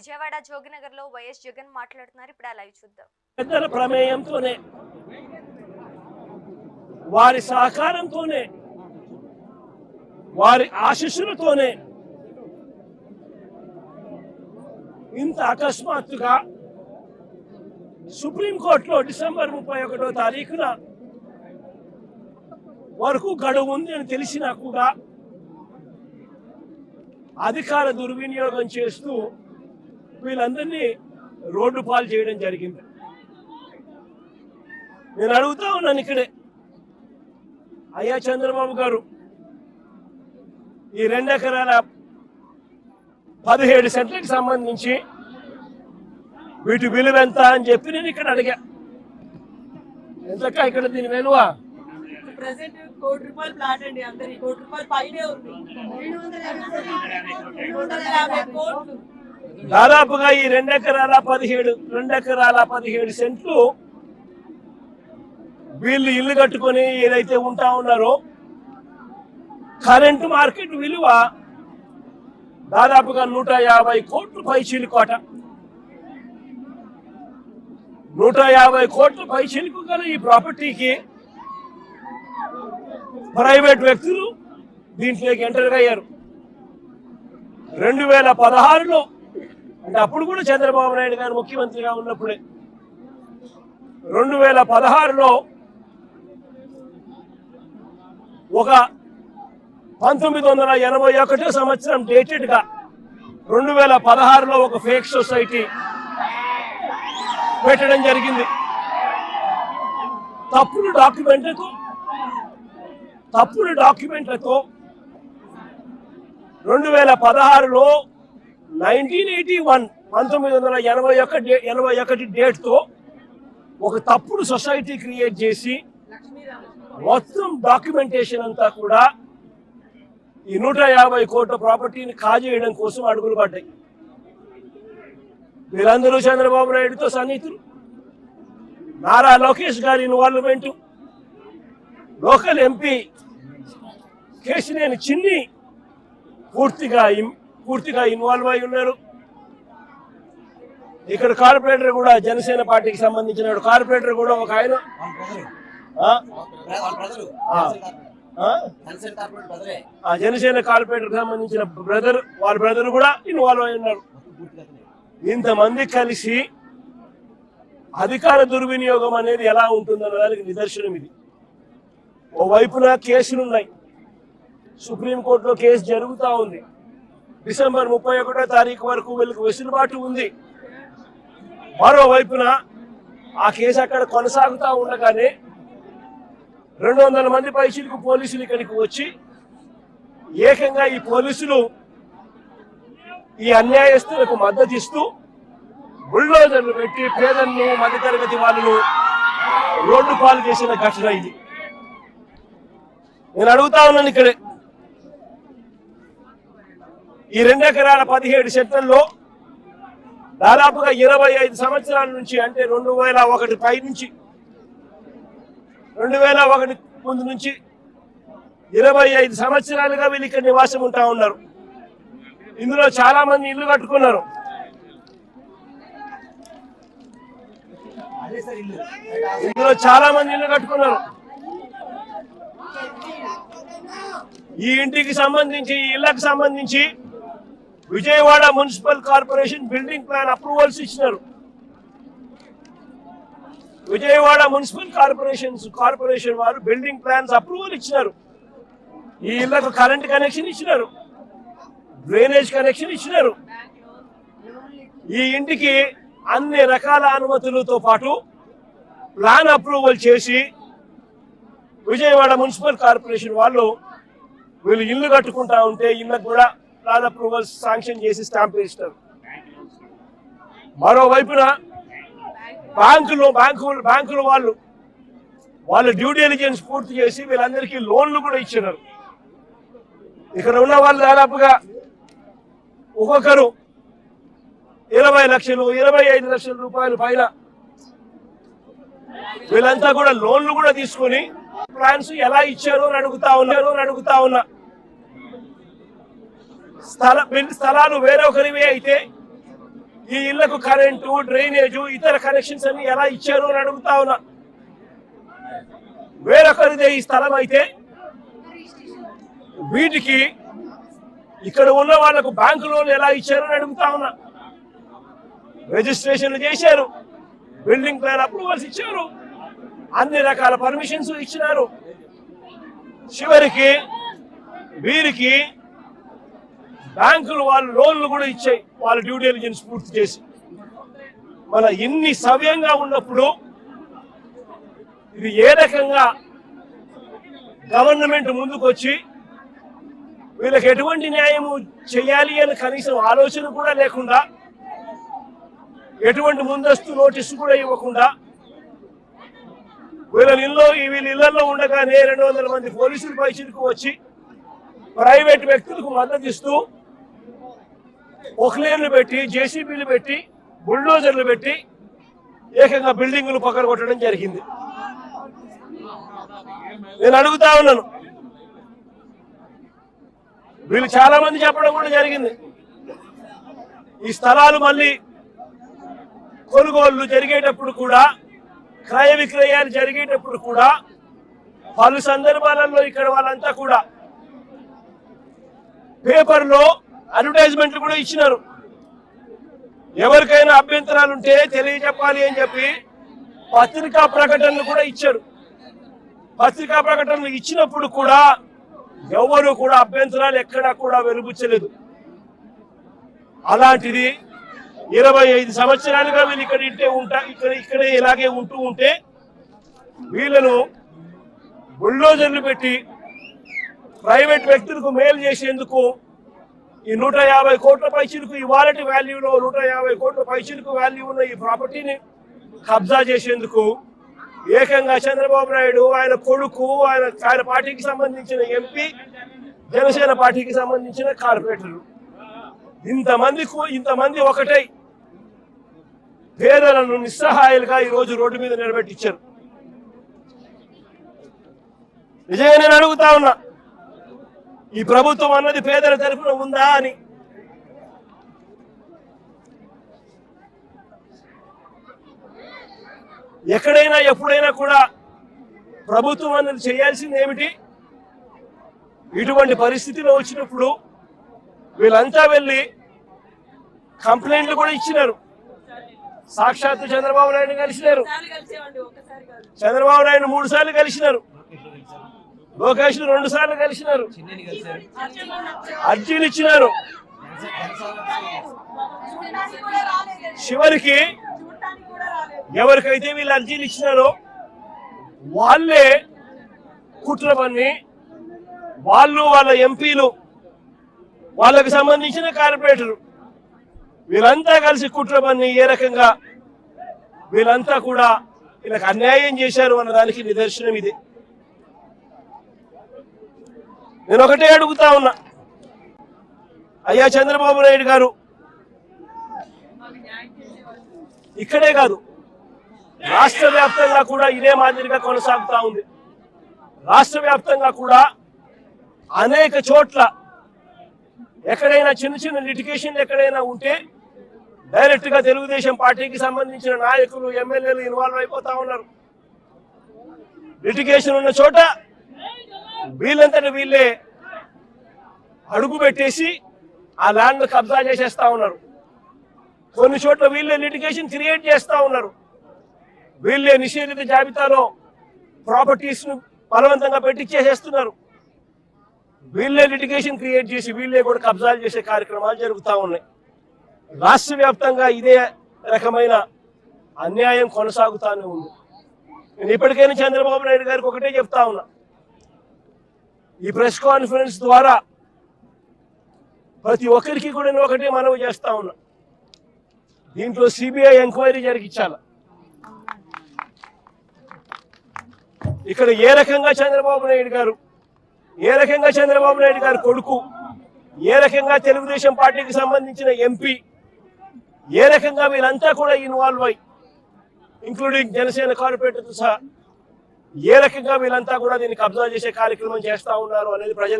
Vijayawada జోగినగర్లో YS Jagan మాట్లాడుతున్నారు. ఇప్పుడు ఆ లైవ్ చూద్దాం. పెద్దల ప్రమేయంతోనే వారి సహకారంతోనే వారి ఆశీస్సులతోనే ఇంత అకస్మాత్తుగా సుప్రీంకోర్టులో డిసెంబర్ ముప్పై ఒకటో తారీఖున వరకు గడువు ఉంది అని తెలిసినా కూడా అధికార దుర్వినియోగం చేస్తూ వీళ్ళందరినీ రోడ్డు పాలు చేయడం జరిగింది. నేను అడుగుతా ఉన్నాను ఇక్కడే. అయ్యా చంద్రబాబు గారు ఈ రెండు ఎకరాల పదిహేడు సెంట్లకు సంబంధించి వీటి విలువ ఎంత అని చెప్పి నేను ఇక్కడ అడిగా. ఎంతక్క ఇక్కడ దీని విలువ? ప్రెసెంట్ కోటి రూపాయలు ప్లాట్ అండి అందరి కోటి రూపాయలు పైనే ఉంది. రెండు వందల యాభై కోట్లు. దాదాపుగా ఈ రెండు ఎకరాల పదిహేడు రెండెకరాల పదిహేడు సెంట్లు వీళ్ళు ఇల్లు కట్టుకొని ఏదైతే ఉంటా ఉన్నారో కరెంటు మార్కెట్ విలువ దాదాపుగా నూట యాభై కోట్లు పై కోట నూట యాభై కోట్లు పైచీలకు గల ఈ ప్రాపర్టీకి ప్రైవేట్ వ్యక్తులు దీంట్లోకి ఎంటర్ అయ్యారు. రెండు వేల పదహారులో అంటే అప్పుడు కూడా చంద్రబాబు నాయుడు గారు ముఖ్యమంత్రిగా ఉన్నప్పుడే. రెండు వేల పదహారులో ఒక పంతొమ్మిది వందల ఎనభై ఒకటో సంవత్సరం డేటెడ్గా రెండు వేల పదహారులో ఒక ఫేక్ సొసైటీ పెట్టడం జరిగింది. తప్పుడు డాక్యుమెంట్లతో తప్పుడు డాక్యుమెంట్లతో రెండు వేల పదహారులో నైన్టీన్ ఎయిటీ వన్ పంతొమ్మిది వందల ఎనభై ఒకటి ఎనభై ఒకటి డేట్తో ఒక తప్పుడు సొసైటీ క్రియేట్ చేసి మొత్తం డాక్యుమెంటేషన్ అంతా కూడా ఈ నూట యాభై కోట్ల ప్రాపర్టీని కాజేయడం కోసం అడుగులు పడ్డాయి. వీరందరూ చంద్రబాబు నాయుడుతో సన్నిహితులు. నారా లోకేష్ గారి ఇన్వాల్వ్మెంట్. లోకల్ ఎంపీ కేసినేని చిన్ని పూర్తిగా పూర్తిగా ఇన్వాల్వ్ అయి ఉన్నారు. ఇక్కడ కార్పొరేటర్ కూడా జనసేన పార్టీకి సంబంధించిన కార్పొరేటర్ కూడా ఒక ఆయన. ఆ? జనసేన కార్పొరేటర్ సంబంధించిన బ్రదర్ వాళ్ళ బ్రదర్ కూడా ఇన్వాల్వ్ అయి ఉన్నారు. ఇంతమంది కలిసి అధికార దుర్వినియోగం అనేది ఎలా ఉంటుందన్న దానికి నిదర్శనం ఇది. ఓవైపున వైపున కేసులున్నాయి. సుప్రీంకోర్టులో కేసు జరుగుతూ ఉంది. డిసెంబర్ ముప్పై ఒకటో తారీఖు వరకు వీళ్ళకి వెసులుబాటు ఉంది. మరోవైపున ఆ కేసు అక్కడ కొనసాగుతూ ఉండగానే రెండు వందల మంది పైసలకు పోలీసులు ఇక్కడికి వచ్చి ఏకంగా ఈ పోలీసులు ఈ అన్యాయస్తులకు మద్దతు ఇస్తూ బుల్డోజర్లు పెట్టి పేదలను మధ్యతరగతి వాళ్ళను రోడ్డు పాలు చేసిన ఘటన ఇది. నేను అడుగుతా ఉన్నాను ఇక్కడే ఈ రెండు ఎకరాల పదిహేడు సెంట్లలో దాదాపుగా ఇరవై ఐదు సంవత్సరాల నుంచి అంటే రెండు వేల ఒకటి పై నుంచి రెండు వేల ఒకటి ముందు నుంచి ఇరవై ఐదు సంవత్సరాలుగా వీళ్ళు ఇక్కడ నివాసం ఉంటా ఉన్నారు. ఇందులో చాలా మంది ఇల్లు కట్టుకున్నారు. ఇందులో చాలా మంది ఇల్లు కట్టుకున్నారు. ఈ ఇంటికి సంబంధించి ఈ ఇళ్ళకు సంబంధించి Vijayawada municipal corporation building plan approvals ఇచ్చినారు. విజయవాడ మున్సిపల్ కార్పొరేషన్ కార్పొరేషన్ వారు బిల్డింగ్ ప్లాన్స్ అప్రూవల్ ఇచ్చినారు. ఈ ఇళ్ళకు కరెంట్ కనెక్షన్ ఇచ్చినారు. డ్రైనేజ్ కనెక్షన్ ఇచ్చినారు. ఈ ఇంటికి అన్ని రకాల అనుమతులతో పాటు ప్లాన్ అప్రూవల్ చేసి విజయవాడ మున్సిపల్ కార్పొరేషన్ వాళ్ళు వీళ్ళు ఇల్లు కట్టుకుంటా ఉంటే ఇళ్ళకు కూడా ప్లాన్ అప్రూవల్ శాంక్షన్ చేసి స్టాంప్ వేస్తారు మరోవైపున బ్యాంకులు బ్యాంకు బ్యాంకుల వాళ్ళు వాళ్ళ డ్యూ డెలిజెన్స్ పూర్తి చేసి వీళ్ళందరికీ లోన్లు కూడా ఇచ్చినారు. ఇక్కడ ఉన్న వాళ్ళు దాదాపుగా ఒక్కొక్కరు ఇరవై లక్షలు ఇరవై ఐదు లక్షల రూపాయలు పైన వీళ్ళంతా కూడా లోన్లు కూడా తీసుకొని ప్లాన్స్ ఎలా ఇచ్చారు అని అడుగుతా ఉన్నారు అని అడుగుతా ఉన్నా. స్థల స్థలాలు వేరొకరివే అయితే ఈ ఇళ్ళకు కరెంటు డ్రైనేజు ఇతర కనెక్షన్స్ అన్ని ఎలా ఇచ్చారు అని అడుగుతా ఉన్నా. వేరొకరిదే ఈ స్థలం అయితే వీటికి ఇక్కడ ఉన్న వాళ్ళకు బ్యాంకు లోన్లు ఎలా ఇచ్చారు అని అడుగుతా ఉన్నా. రిజిస్ట్రేషన్లు చేశారు బిల్డింగ్ ప్లాన్ అప్రూవల్స్ ఇచ్చారు అన్ని రకాల పర్మిషన్స్ ఇచ్చినారు. చివరికి వీరికి బ్యాంకులు వాళ్ళు లోన్లు కూడా ఇచ్చాయి. వాళ్ళ డ్యూ డెలిజెన్స్ పూర్తి చేసి. మన ఇన్ని సవ్యంగా ఉన్నప్పుడు ఇది ఏ రకంగా గవర్నమెంట్ ముందుకు వచ్చి వీళ్ళకి ఎటువంటి న్యాయము చేయాలి అని కనీసం ఆలోచన కూడా లేకుండా ఎటువంటి ముందస్తు నోటీసు కూడా ఇవ్వకుండా వీళ్ళ ఇల్లు వీళ్ళ ఇళ్ళలో ఉండగానే రెండు వందల మంది పోలీసులు పైచిలకు వచ్చి ప్రైవేట్ వ్యక్తులకు మద్దతు ఇస్తూ ఒక్లేర్లు పెట్టి జేసీబీలు పెట్టి బుల్డోజర్లు పెట్టి ఏకంగా బిల్డింగులు పక్కన కొట్టడం జరిగింది. నేను అడుగుతా ఉన్నాను. వీళ్ళు చాలా మంది చెప్పడం కూడా జరిగింది. ఈ స్థలాలు మళ్ళీ కొనుగోళ్ళు జరిగేటప్పుడు కూడా క్రయ విక్రయాలు జరిగేటప్పుడు కూడా పలు సందర్భాలలో ఇక్కడ వాళ్ళంతా కూడా పేపర్లో అడ్వర్టైజ్మెంట్లు కూడా ఇచ్చినారు. ఎవరికైనా అభ్యంతరాలు ఉంటే తెలియజెప్పాలి అని చెప్పి పత్రికా ప్రకటనలు కూడా ఇచ్చారు. పత్రికా ప్రకటనలు ఇచ్చినప్పుడు కూడా ఎవరు కూడా అభ్యంతరాలు ఎక్కడా కూడా వెలుబుచ్చలేదు. అలాంటిది ఇరవై ఐదు సంవత్సరాలుగా వీళ్ళు ఇక్కడ ఇంటే ఉంటా ఇక్కడ ఇక్కడే ఇలాగే ఉంటూ ఉంటే వీళ్ళను బుల్డోజర్లు పెట్టి ప్రైవేట్ వ్యక్తులకు మేలు చేసేందుకు ఈ నూట యాభై కోట్ల పైచిలకు ఇవాళటి వాల్యూలో నూట యాభై కోట్ల పైచిలకు వాల్యూ ఉన్న ఈ ప్రాపర్టీని కబ్జా చేసేందుకు ఏకంగా చంద్రబాబు నాయుడు ఆయన కొడుకు ఆయన ఆయన పార్టీకి సంబంధించిన ఎంపీ జనసేన పార్టీకి సంబంధించిన కార్పొరేటర్లు. ఇంతమందికు ఇంతమంది ఒకటై పేదలను నిస్సహాయాలుగా ఈ రోజు రోడ్డు మీద నిలబెట్టించారు. నిజంగా నేను అడుగుతా ఉన్నా. ఈ ప్రభుత్వం అన్నది పేదల తరఫున ఉందా అని. ఎక్కడైనా ఎప్పుడైనా కూడా ప్రభుత్వం అన్నది చేయాల్సింది ఏమిటి? ఇటువంటి పరిస్థితిలో వచ్చినప్పుడు వీళ్ళంతా వెళ్ళి కంప్లైంట్లు కూడా ఇచ్చినారు. సాక్షాత్తు చంద్రబాబు నాయుడు కలిసినారు. చంద్రబాబు నాయుడు మూడు సార్లు కలిసినారు. లోకేష్ రెండు సార్లు కలిసినారు. అర్జీలు ఇచ్చినారు. చివరికి ఎవరికైతే వీళ్ళు అర్జీలు ఇచ్చినారో వాళ్ళే కుట్ర పని వాళ్ళు వాళ్ళ ఎంపీలు వాళ్ళకి సంబంధించిన కార్పొరేటర్ వీళ్ళంతా కలిసి కుట్ర పని ఏ రకంగా వీళ్ళంతా కూడా వీళ్ళకి అన్యాయం చేశారు అన్న దానికి నిదర్శనం ఇది. నేను ఒకటే అడుగుతా ఉన్నా. అయ్యా చంద్రబాబు నాయుడు గారు ఇక్కడే కాదు రాష్ట్ర వ్యాప్తంగా కూడా ఇదే మాదిరిగా కొనసాగుతా ఉంది. రాష్ట్ర వ్యాప్తంగా కూడా అనేక చోట్ల ఎక్కడైనా చిన్న చిన్న లిటికేషన్లు ఎక్కడైనా ఉంటే డైరెక్ట్గా తెలుగుదేశం పార్టీకి సంబంధించిన నాయకులు ఎమ్మెల్యేలు ఇన్వాల్వ్ అయిపోతా ఉన్నారు. లిటిగేషన్ ఉన్న చోట వీళ్ళంతటి వీళ్ళే అడుగు పెట్టేసి ఆ ల్యాండ్ కబ్జా చేసేస్తా ఉన్నారు. కొన్ని చోట్ల వీళ్ళే లిటిగేషన్ క్రియేట్ చేస్తా ఉన్నారు. వీళ్ళే నిషేధిత జాబితాలో ప్రాపర్టీస్ను బలవంతంగా పెట్టించేసేస్తున్నారు వీళ్ళే లిటిగేషన్ క్రియేట్ చేసి వీళ్ళే కూడా కబ్జాలు చేసే కార్యక్రమాలు జరుగుతూ ఉన్నాయి. రాష్ట్ర వ్యాప్తంగా ఇదే రకమైన అన్యాయం కొనసాగుతానే ఉంది. నేను ఇప్పటికైనా చంద్రబాబు నాయుడు గారికి ఒకటే చెప్తా ఉన్నా. ఈ ప్రెస్ కాన్ఫరెన్స్ ద్వారా ప్రతి ఒక్కరికి కూడా నేను ఒకటే మనవి చేస్తా ఉన్నా. దీంట్లో సిబిఐ ఎంక్వైరీ జరిగించాల. ఇక్కడ ఏ రకంగా చంద్రబాబు నాయుడు గారు ఏ రకంగా చంద్రబాబు నాయుడు గారు కొడుకు ఏ రకంగా తెలుగుదేశం పార్టీకి సంబంధించిన ఎంపీ ఏ రకంగా వీళ్ళంతా కూడా ఇన్వాల్వ్ అయి ఇంక్లూడింగ్ జనసేన కార్పొరేటర్ సహా ఏ రకంగా వీళ్ళంతా కూడా దీన్ని కబ్జా చేసే కార్యక్రమం చేస్తా ఉన్నారు అనేది ప్రజలు